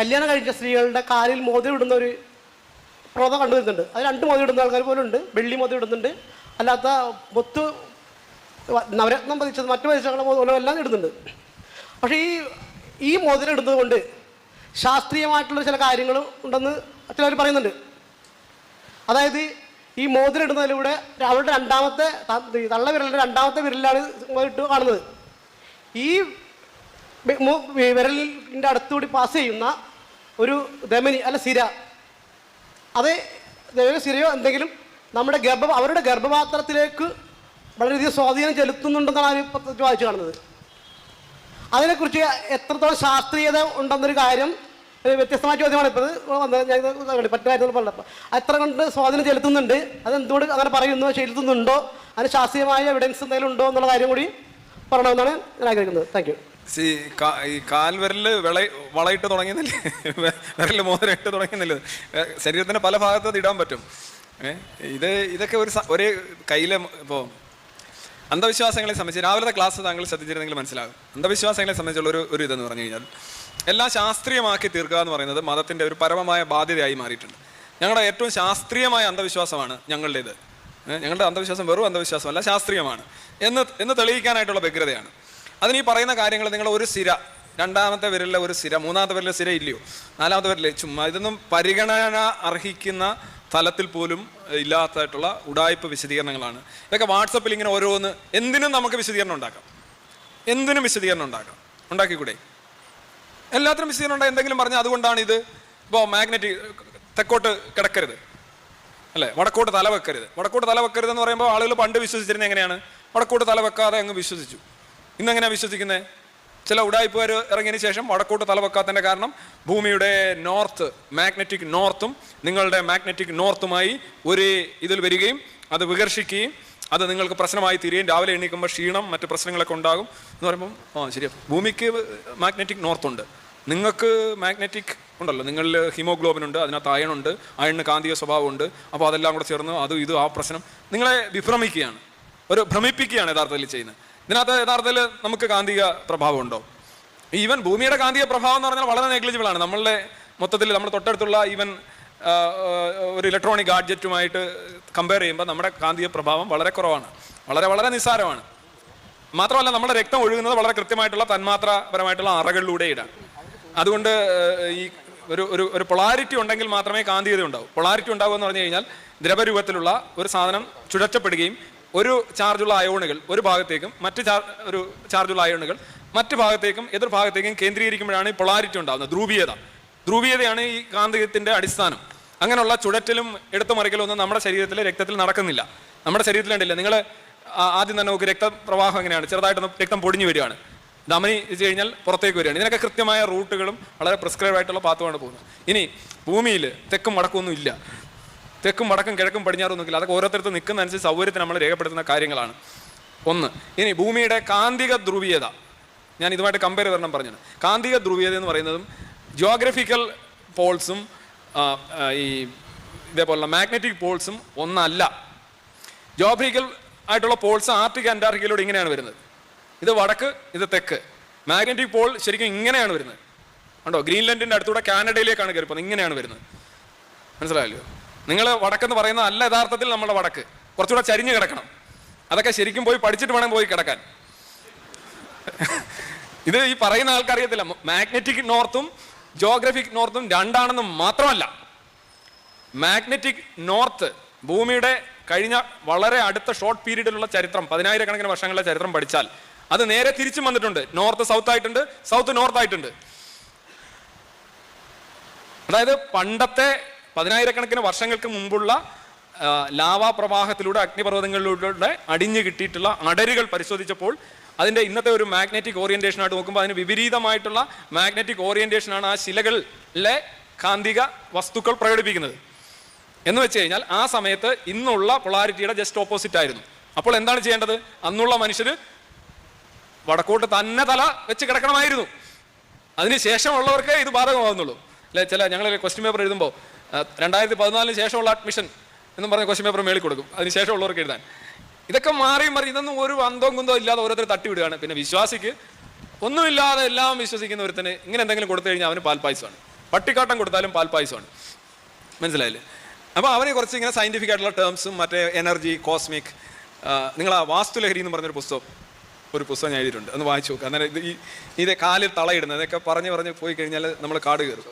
കല്യാണം കഴിച്ച സ്ത്രീകളുടെ കാലിൽ മോതിരം ഇടുന്ന ഒരു പ്രവണത കണ്ടുവരുന്നുണ്ട്. അത് രണ്ട് മോതിരം ഇടുന്ന ആൾക്കാർ പോലും ഉണ്ട്. വെള്ളി മോതിരം ഇടുന്നുണ്ട്. അല്ലാത്ത മുത്ത് നവരത്നം പതിച്ചത് മറ്റു പതിച്ചകളെ മോതിരം എല്ലാം ഇടുന്നുണ്ട്. പക്ഷേ ഈ ഈ മോതിരം ഇടുന്നത് കൊണ്ട് ശാസ്ത്രീയമായിട്ടുള്ള ചില കാര്യങ്ങൾ ഉണ്ടെന്ന് ചിലർ പറയുന്നുണ്ട്. അതായത് ഈ മോതിരം ഇടുന്നതിലൂടെ അവരുടെ രണ്ടാമത്തെ തള്ള വിരലിന്റെ രണ്ടാമത്തെ വിരലിലാണ് ഇട്ട് കാണുന്നത്. ഈ വിരലിന്റെ അടുത്തുകൂടി പാസ് ചെയ്യുന്ന ഒരു ധമനി അല്ല സിര. അത് സിരയോ എന്തെങ്കിലും നമ്മുടെ ഗർഭ അവരുടെ ഗർഭപാത്രത്തിലേക്ക് വളരെയധികം സ്വാധീനം ചെലുത്തുന്നുണ്ടെന്നാണ് പത്രത്തിൽ വായിച്ചു കാണുന്നത്. അതിനെക്കുറിച്ച് എത്രത്തോളം ശാസ്ത്രീയത ഉണ്ടെന്നൊരു കാര്യം വ്യത്യസ്തമായ ചോദ്യമാണ് ഇപ്പോൾ വന്നത്. മറ്റു പറഞ്ഞപ്പോൾ എത്ര കൊണ്ട് സ്വാധീനം ചെലുത്തുന്നുണ്ട് അത് എന്തുകൊണ്ട് അങ്ങനെ പറയുന്നു ചെലുത്തുന്നുണ്ടോ അതിന് ശാസ്ത്രീയമായ എവിഡൻസ് എന്തെങ്കിലും ഉണ്ടോ എന്നുള്ള കാര്യം കൂടി പറയണമെന്നാണ് ഞാൻ ആഗ്രഹിക്കുന്നത്. താങ്ക് സി ഈ വിള വളയിട്ട് തുടങ്ങിയെന്നില്ലേ? വിരൽ മോതിരയിട്ട് തുടങ്ങിയെന്നല്ലേ? ശരീരത്തിന്റെ പല ഭാഗത്ത് അത് ഇടാൻ പറ്റും. ഇത് ഇതൊക്കെ ഒരു ഒരേ കയ്യിലെ ഇപ്പോൾ അന്ധവിശ്വാസങ്ങളെ സംബന്ധിച്ച് രാവിലത്തെ ക്ലാസ് താങ്കൾ ശ്രദ്ധിച്ചിരുന്നെങ്കിൽ മനസ്സിലാകും. അന്ധവിശ്വാസങ്ങളെ സംബന്ധിച്ചുള്ള ഒരു ഒരു ഇതെന്ന് പറഞ്ഞു കഴിഞ്ഞാൽ എല്ലാം ശാസ്ത്രീയമാക്കി തീർക്കുക എന്ന് പറയുന്നത് മതത്തിന്റെ ഒരു പരമമായ ബാധ്യതയായി മാറിയിട്ടുണ്ട്. ഞങ്ങളുടെ ഏറ്റവും ശാസ്ത്രീയമായ അന്ധവിശ്വാസമാണ് ഞങ്ങളുടേത്. ഞങ്ങളുടെ അന്ധവിശ്വാസം വെറും അന്ധവിശ്വാസമല്ല ശാസ്ത്രീയമാണ്. എന്ന് എന്ന് തെളിയിക്കാനായിട്ടുള്ള വ്യഗ്രതയാണ്. അതിന് ഈ പറയുന്ന കാര്യങ്ങൾ നിങ്ങൾ ഒരു സിര രണ്ടാമത്തെ വിരലിലെ ഒരു സിര മൂന്നാമത്തെ വിരലിലെ സിര ഇല്ലയോ? നാലാമത്തെ വിരലിലെ ചുമ്മാ ഇതൊന്നും പരിഗണന അർഹിക്കുന്ന തലത്തിൽ പോലും ഇല്ലാത്തതായിട്ടുള്ള ഉടായ്പ വിശദീകരണങ്ങളാണ്. ഇതൊക്കെ വാട്സപ്പിൽ ഇങ്ങനെ ഓരോന്ന് എന്തിനും നമുക്ക് വിശദീകരണം ഉണ്ടാക്കാം. എന്തിനും വിശദീകരണം ഉണ്ടാക്കാം. ഉണ്ടാക്കിക്കൂടെ? എല്ലാത്തിനും വിശദീകരണം ഉണ്ടായി എന്തെങ്കിലും പറഞ്ഞാൽ അതുകൊണ്ടാണ് ഇത് ഇപ്പോൾ മാഗ്നറ്റിക് തെക്കോട്ട് കിടക്കരുത്. അല്ലേ? വടക്കോട്ട് തല വെക്കരുത്. വടക്കോട്ട് തല വെക്കരുത് എന്ന് പറയുമ്പോൾ ആളുകൾ പണ്ട് വിശ്വസിച്ചിരുന്നത് എങ്ങനെയാണ്? വടക്കോട്ട് തല വെക്കാതെ അങ്ങ് വിശ്വസിച്ചു. ഇന്നെങ്ങനെയാണ് വിശ്വസിക്കുന്നത് ചില ഉടായ്പുകാർ ഇറങ്ങിയതിന് ശേഷം വടക്കോട്ട് തല വെക്കാത്തതിന്റെ കാരണം ഭൂമിയുടെ നോർത്ത് മാഗ്നറ്റിക് നോർത്തും നിങ്ങളുടെ മാഗ്നറ്റിക് നോർത്തുമായി ഒരു ഇതിൽ വരികയും അത് വികർഷിക്കുകയും അത് നിങ്ങൾക്ക് പ്രശ്നമായി തീരുകയും രാവിലെ എണീക്കുമ്പോൾ ക്ഷീണം മറ്റ് പ്രശ്നങ്ങളൊക്കെ ഉണ്ടാകും എന്ന് പറയുമ്പോൾ ആ ശരിയാ. ഭൂമിക്ക് മാഗ്നറ്റിക് നോർത്തുണ്ട്. നിങ്ങൾക്ക് മാഗ്നറ്റിക് ഉണ്ടല്ലോ നിങ്ങളിൽ ഹിമോഗ്ലോബിൻ ഉണ്ട് അതിനകത്ത് അയണുണ്ട് അയണിന് കാന്തിക സ്വഭാവമുണ്ട് അപ്പോൾ അതെല്ലാം കൂടെ ചേർന്ന് അതും ഇതും ആ പ്രശ്നം നിങ്ങളെ വിഭ്രമിക്കുകയാണ്. ഒരു ഭ്രമിപ്പിക്കുകയാണ് യഥാർത്ഥത്തിൽ ചെയ്യുന്നത്. ഇതിനകത്ത് യഥാർത്ഥത്തിൽ നമുക്ക് കാന്തിക പ്രഭാവം ഉണ്ടോ ഈവൻ ഭൂമിയുടെ കാന്തിക പ്രഭാവം എന്ന് പറഞ്ഞാൽ വളരെ നെഗ്ലിജിബിൾ ആണ്. നമ്മളുടെ മൊത്തത്തിൽ നമ്മുടെ തൊട്ടടുത്തുള്ള ഈവൻ ഒരു ഇലക്ട്രോണിക് ഗാഡ്ജറ്റുമായിട്ട് കമ്പയർ ചെയ്യുമ്പോൾ നമ്മുടെ കാന്തിക പ്രഭാവം വളരെ കുറവാണ്. വളരെ വളരെ നിസ്സാരമാണ്. മാത്രമല്ല നമ്മുടെ രക്തം ഒഴുകുന്നത് വളരെ കൃത്യമായിട്ടുള്ള തന്മാത്രപരമായിട്ടുള്ള അറകളിലൂടെ ഇടാം. അതുകൊണ്ട് ഈ ഒരു ഒരു ഒരു പൊളാരിറ്റി ഉണ്ടെങ്കിൽ മാത്രമേ കാന്തികത ഉണ്ടാവൂ. പൊളാരിറ്റി ഉണ്ടാവുക എന്ന് പറഞ്ഞു കഴിഞ്ഞാൽ ദ്രവരൂപത്തിലുള്ള ഒരു സാധനം ചുഴറ്റപ്പെടുകയും ഒരു ചാർജുള്ള അയോണുകൾ ഒരു ഭാഗത്തേക്കും മറ്റ് ഒരു ചാർജുള്ള അയോണുകൾ മറ്റു ഭാഗത്തേക്കും എതിർ ഭാഗത്തേക്കും കേന്ദ്രീകരിക്കുമ്പോഴാണ് ഈ പൊളാരിറ്റി ഉണ്ടാകുന്നത് ധ്രുവീയത. ധ്രുവീയതയാണ് ഈ കാന്തികത്തിന്റെ അടിസ്ഥാനം. അങ്ങനെയുള്ള ചുടറ്റലും എടുത്തു മറിക്കലും ഒന്നും നമ്മുടെ ശരീരത്തിലെ രക്തത്തിൽ നടക്കുന്നില്ല. നമ്മുടെ ശരീരത്തിൽ ശരീരത്തിലുണ്ടല്ല നിങ്ങൾ ആദ്യം തന്നെ നമുക്ക് രക്തപ്രവാഹം എങ്ങനെയാണ്? ചെറുതായിട്ടൊന്ന് രക്തം പൊടിഞ്ഞു വരികയാണ്. ധമനി വെച്ച് കഴിഞ്ഞാൽ പുറത്തേക്ക് വരികയാണ്. ഇതിനൊക്കെ കൃത്യമായ റൂട്ടുകളും വളരെ പ്രിസ്ക്രൈബ് ആയിട്ടുള്ള പാത്തുമാണ് പോകുന്നത്. ഇനി ഭൂമിയിൽ തെക്കും വടക്കൊന്നും ഇല്ല. തെക്കും വടക്കും കിഴക്കും പടിഞ്ഞാറും നോക്കില്ല. അതൊക്കെ ഓരോരുത്തർക്ക് നിൽക്കുന്ന അനുസരിച്ച് സൗകര്യത്തിന് നമ്മൾ രേഖപ്പെടുത്തുന്ന കാര്യങ്ങളാണ്. ഒന്ന് ഇനി ഭൂമിയുടെ കാന്തിക ധ്രുവീയത. ഞാൻ ഇതുമായിട്ട് കമ്പയർ വരണം പറഞ്ഞത്. കാന്തിക ധ്രുവീയത എന്ന് പറയുന്നതും ജിയോഗ്രഫിക്കൽ പോൾസും ഈ ഇതേപോലുള്ള മാഗ്നറ്റിക് പോൾസും ഒന്നല്ല. ജോഗ്രഫിക്കൽ ആയിട്ടുള്ള പോൾസ് ആർട്ടിക് അന്റാർട്ടിക്കയിലൂടെ ഇങ്ങനെയാണ് വരുന്നത്. ഇത് വടക്ക് ഇത് തെക്ക്. മാഗ്നറ്റിക് പോൾ ശരിക്കും ഇങ്ങനെയാണ് വരുന്നത്. കണ്ടോ? ഗ്രീൻലൻഡിന്റെ അടുത്തൂടെ കാനഡയിലേക്കാണ് കയറി പോകുന്നത് ഇങ്ങനെയാണ് വരുന്നത്. മനസ്സിലായല്ലോ? നിങ്ങൾ വടക്കെന്ന് പറയുന്നത് അല്ല യഥാർത്ഥത്തിൽ നമ്മുടെ വടക്ക്. കുറച്ചുകൂടെ ചരിഞ്ഞ് കിടക്കണം. അതൊക്കെ ശരിക്കും പോയി പഠിച്ചിട്ട് വേണം പോയി കിടക്കാൻ. ഇത് ഈ പറയുന്ന ആൾക്കറിയത്തില്ല. മാഗ്നറ്റിക് നോർത്തും ജോഗ്രഫിക് നോർത്തും രണ്ടാണെന്ന് മാത്രമല്ല. മാഗ്നറ്റിക് നോർത്ത് ഭൂമിയുടെ കഴിഞ്ഞ വളരെ അടുത്ത ഷോർട്ട് പീരീഡിലുള്ള ചരിത്രം പതിനായിരക്കണക്കിന് വർഷങ്ങളിലെ ചരിത്രം പഠിച്ചാൽ അത് നേരെ തിരിച്ചും വന്നിട്ടുണ്ട്. നോർത്ത് സൗത്ത് ആയിട്ടുണ്ട് സൗത്ത് നോർത്ത് ആയിട്ടുണ്ട്. അതായത് പണ്ടത്തെ പതിനായിരക്കണക്കിന് വർഷങ്ങൾക്ക് മുമ്പുള്ള ലാവാ പ്രവാഹത്തിലൂടെ അഗ്നിപർവതങ്ങളിലൂടെ അടിഞ്ഞു കിട്ടിയിട്ടുള്ള അടരുകൾ പരിശോധിച്ചപ്പോൾ അതിന്റെ ഇന്നത്തെ ഒരു മാഗ്നറ്റിക് ഓറിയന്റേഷനായിട്ട് നോക്കുമ്പോൾ അതിന് വിപരീതമായിട്ടുള്ള മാഗ്നറ്റിക് ഓറിയന്റേഷനാണ് ആ ശിലകളിലെ കാന്തിക വസ്തുക്കൾ പ്രകടിപ്പിക്കുന്നത്. എന്ന് വെച്ച് കഴിഞ്ഞാൽ ആ സമയത്ത് ഇന്നുള്ള പൊളാരിറ്റിയുടെ ജസ്റ്റ് ഓപ്പോസിറ്റ് ആയിരുന്നു. അപ്പോൾ എന്താണ് ചെയ്യേണ്ടത്? അന്നുള്ള മനുഷ്യർ വടക്കോട്ട് തന്നെ തല വെച്ച് കിടക്കണമായിരുന്നു. അതിനുശേഷമുള്ളവർക്ക് ഇത് ബാധകമാകുന്നുള്ളൂ അല്ലെ ചില ഞങ്ങൾ ക്വസ്റ്റ്യൻ പേപ്പർ എഴുതുമ്പോൾ രണ്ടായിരത്തി പതിനാലിന് ശേഷമുള്ള അഡ്മിഷൻ എന്നും പറഞ്ഞ ക്വസ്റ്റ്യൻ പേപ്പർ മേളിൽ കൊടുക്കും. അതിന് ശേഷമുള്ളവർക്ക് എഴുതാൻ. ഇതൊക്കെ മാറി മാറി ഇതൊന്നും ഒരു അന്തവും കുന്തോ ഇല്ലാതെ ഓരോരുത്തർ തട്ടിവിടുകയാണ്. പിന്നെ വിശ്വാസിക്ക് ഒന്നുമില്ലാതെ എല്ലാം വിശ്വസിക്കുന്ന ഒരുത്തന് ഇങ്ങനെ എന്തെങ്കിലും കൊടുത്തു കഴിഞ്ഞാൽ അവന് പാൽപ്പായസമാണ് പട്ടിക്കാട്ടം കൊടുത്താലും പാൽപ്പായസമാണ് മനസ്സിലായില്ലേ? അപ്പോൾ അവനെ കുറച്ച് ഇങ്ങനെ സയന്റിഫിക് ആയിട്ടുള്ള ടേംസും മറ്റേ എനർജി കോസ്മിക് നിങ്ങൾ ആ വാസ്തുലഹരി എന്ന് പറഞ്ഞൊരു പുസ്തകം ഒരു പുസ്തകം ഞാൻ എഴുതിയിട്ടുണ്ട്. ഒന്ന് വായിച്ചു നോക്കുക അന്നേരം ഇത് ഈ ഇത് കാലിൽ തളയിടുന്നത്. ഇതൊക്കെ പറഞ്ഞ് പറഞ്ഞ് പോയി കഴിഞ്ഞാൽ നമ്മൾ കാട് കയറും.